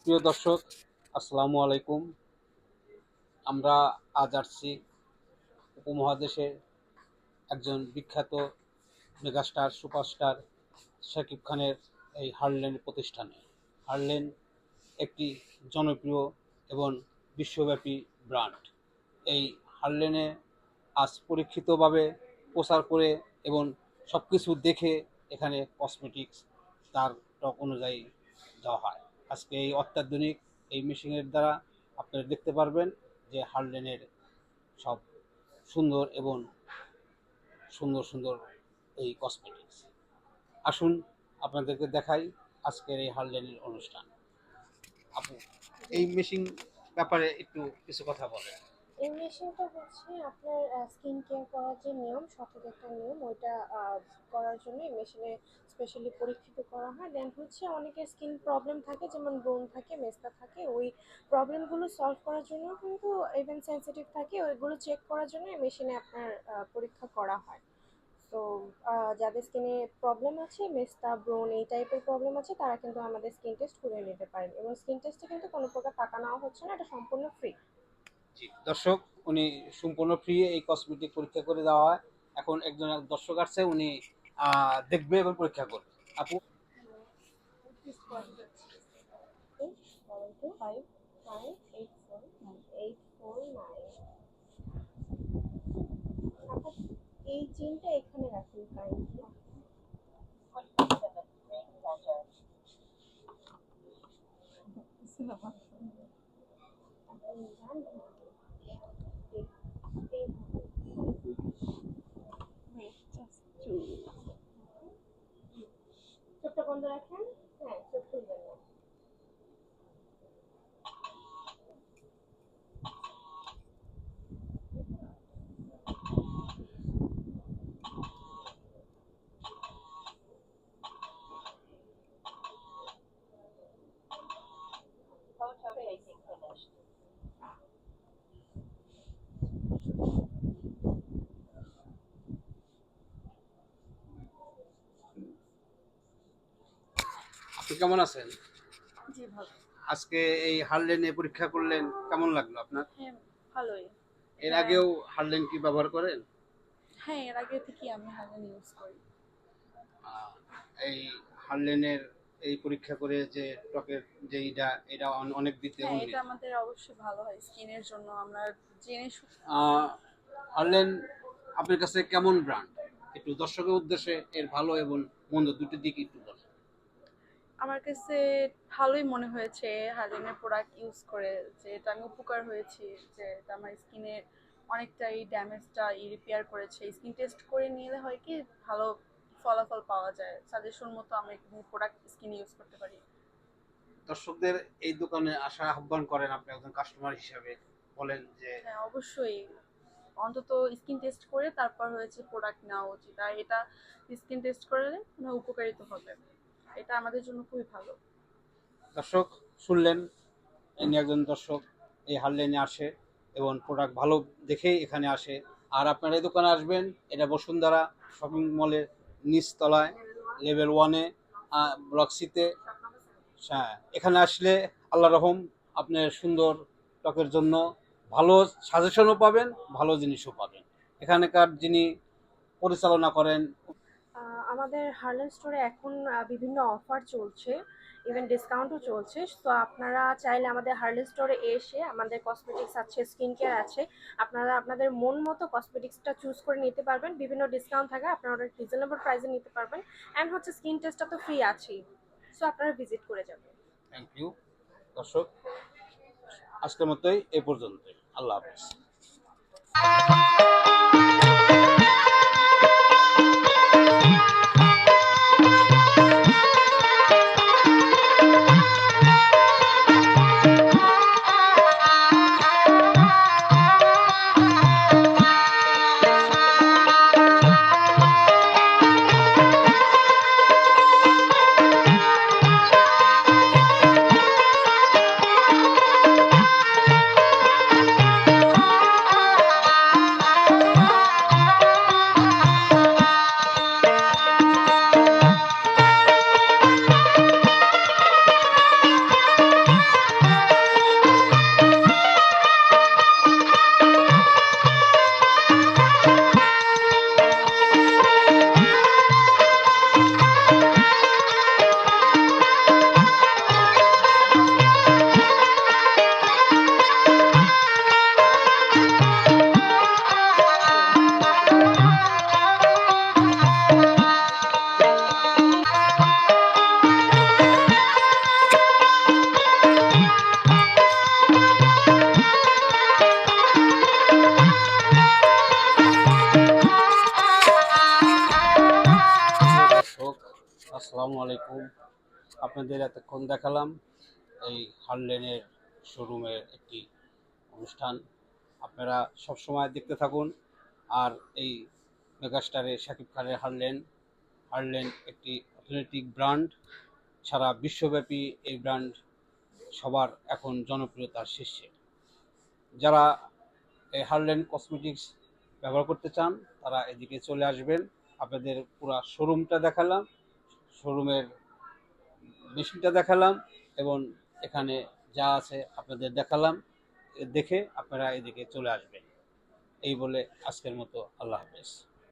প্রিয় দর্শক, আসসালামু আলাইকুম। আমরা আজ আসছি উপমহাদেশের একজন বিখ্যাত মেগাস্টার, সুপারস্টার শাকিব খানের এই হারলেন প্রতিষ্ঠানে। হারলেন একটি জনপ্রিয় এবং বিশ্বব্যাপী ব্র্যান্ড। এই হারলেনে আজ পরীক্ষিতভাবে প্রচার করে এবং সব কিছু দেখে এখানে কসমেটিক্স তার টক অনুযায়ী দেওয়া হয়। আজকে এই অত্যাধুনিক এই মেশিনের দ্বারা আপনারা দেখতে পারবেন যে হারলেনের সব সুন্দর এবং সুন্দর সুন্দর এই কসমেটিক্স আসুন আপনাদেরকে দেখাই আজকের এই হার্ডলেনের অনুষ্ঠান। আপনি এই মেশিন ব্যাপারে একটু কিছু কথা বলেন। এই মেশিনটা হচ্ছে আপনার স্কিন কেয়ার করার যে নিয়ম, সঠিক একটা নিয়ম, ওইটা করার জন্য এই মেশিনে স্পেশালি পরীক্ষিত করা হয়। দেন হচ্ছে অনেকের স্কিন প্রবলেম থাকে, যেমন ব্রণ থাকে মেস্তা থাকে, ওই প্রবলেমগুলো সলভ করার জন্য কিন্তু ইভেন সেন্সিটিভ থাকে, ওইগুলো চেক করার জন্য এই মেশিনে আপনার পরীক্ষা করা হয়। তো যাদের স্কিনে প্রবলেম আছে মেস্তা ব্রোন এই টাইপের প্রবলেম আছে, তারা কিন্তু আমাদের স্কিন টেস্ট করে নিতে পারেন। এবং স্কিন টেস্টে কিন্তু কোনো প্রকার টাকা নেওয়া হচ্ছে না, এটা সম্পূর্ণ ফ্রি দর্শক উনি সম্পূর্ণ ফ্রি এই কসমেটিক পরীক্ষা করে দেওয়া হয়। এখন একজন দর্শক আসছে উনি দেখবে এবং পরীক্ষা করবে। আপু? এই চেনটা এখানে রাখুন কাইন্ডলি চোখটা বন্ধ রাখেন। আপনি কেমন আছেন? আজকে এই হারলেনে পরীক্ষা করলেন কেমন লাগল আপনার? হ্যাঁ ভালোই। এর। আগেও হারলেন কি ব্যবহার করেন? হ্যাঁ এর আগে থেকে আমি হারলেন ইউজ করি। এই হারলেনের এই পরীক্ষা করে যে ত্বকের যে এটা এটা অনেক দিতে হ্যাঁ এটা আমাদের অবশ্যই ভালো হয় স্কিনের জন্য আমরা জেনে হারলেন আপনার কাছে কেমন ব্র্যান্ড একটু দর্শকের উদ্দেশ্যে এর ভালো এবং মন্দ দুটি দিক একটু আমার কাছে ভালোই মনে হয়েছে হারলেনের প্রোডাক্ট ইউজ করে যে এটা আমি উপকার হয়েছি যে এটা আমার স্কিনের অনেকটাই ড্যামেজটা রিপেয়ার করেছে। স্কিন টেস্ট করে নিলে হয় কি ভালো ফলাফল পাওয়া যায়। সাজেশন মতো আমি প্রোডাক্ট স্কিন ইউজ করতে পারি। দর্শকদের এই দোকানে আসা আহ্বান করেন আপনি একজন কাস্টমার হিসাবে বলেন যে হ্যাঁ অবশ্যই। অন্তত স্কিন টেস্ট করে তারপর হয়েছে প্রোডাক্ট নেওয়া উচিত। আর এটা স্কিন টেস্ট করলে উপকারিত হবে এটা আমাদের জন্য খুবই ভালো। দর্শক, শুনলেন ইনি একজন দর্শক এই হারলেনে আসে এবং প্রোডাক্ট ভালো দেখেই এখানে আসে। আর আপনারা এই দোকানে আসবেন, এটা বসুন্ধরা শপিং মলের নিচতলায় লেভেল ওয়ানে ব্লক সিতে হ্যাঁ এখানে আসলে আল্লাহ রহম আপনার সুন্দর ত্বকের জন্য ভালো সাজেশনও পাবেন, ভালো জিনিসও পাবেন। এখানকার যিনি পরিচালনা করেন আমাদের হার্লেন স্টোরে এখন বিভিন্ন অফার চলছে ইভেন ডিসকাউন্টও চলছে। তো আপনারা চাইলে আমাদের হার্লেন স্টোরে এসে আমাদের কসমেটিক্স আছে স্কিন কেয়ার আছে, আপনারা আপনাদের মন মতো কসমেটিক্সটা চুজ করে নিতে পারবেন। বিভিন্ন ডিসকাউন্ট থাকে আপনারা অনেক রিজনেবল প্রাইসে নিতে পারবেন। অ্যান্ড হচ্ছে স্কিন টেস্টটা তো ফ্রি আছেই। সো আপনারা ভিজিট করে যাবেন। থ্যাংক ইউ দর্শক। আজকের মতোই এ পর্যন্তই। আল্লাহ হাফিজ। আপনাদের এতক্ষণ দেখালাম এই হারলেনের শোরুমের একটি অনুষ্ঠান। আপনারা সব সময় দেখতে থাকুন। আর এই মেগাস্টারের শাকিব খানের হারলেন। হারলেন একটি অর্থনৈতিক ব্র্যান্ড। সারা বিশ্বব্যাপী এই ব্র্যান্ড সবার এখন জনপ্রিয়তার শীর্ষে। যারা এই হারলেন কসমেটিক্স ব্যবহার করতে চান, তারা এদিকে চলে আসবেন। আপনাদের পুরা শোরুমটা দেখালাম। শোরুমের মেশিনটা দেখালাম এবং এখানে যা আছে আপনাদের দেখালাম দেখে আপনারা এদিকে চলে আসবেন। এই বলে আজকের মতো আল্লাহ হাফেজ।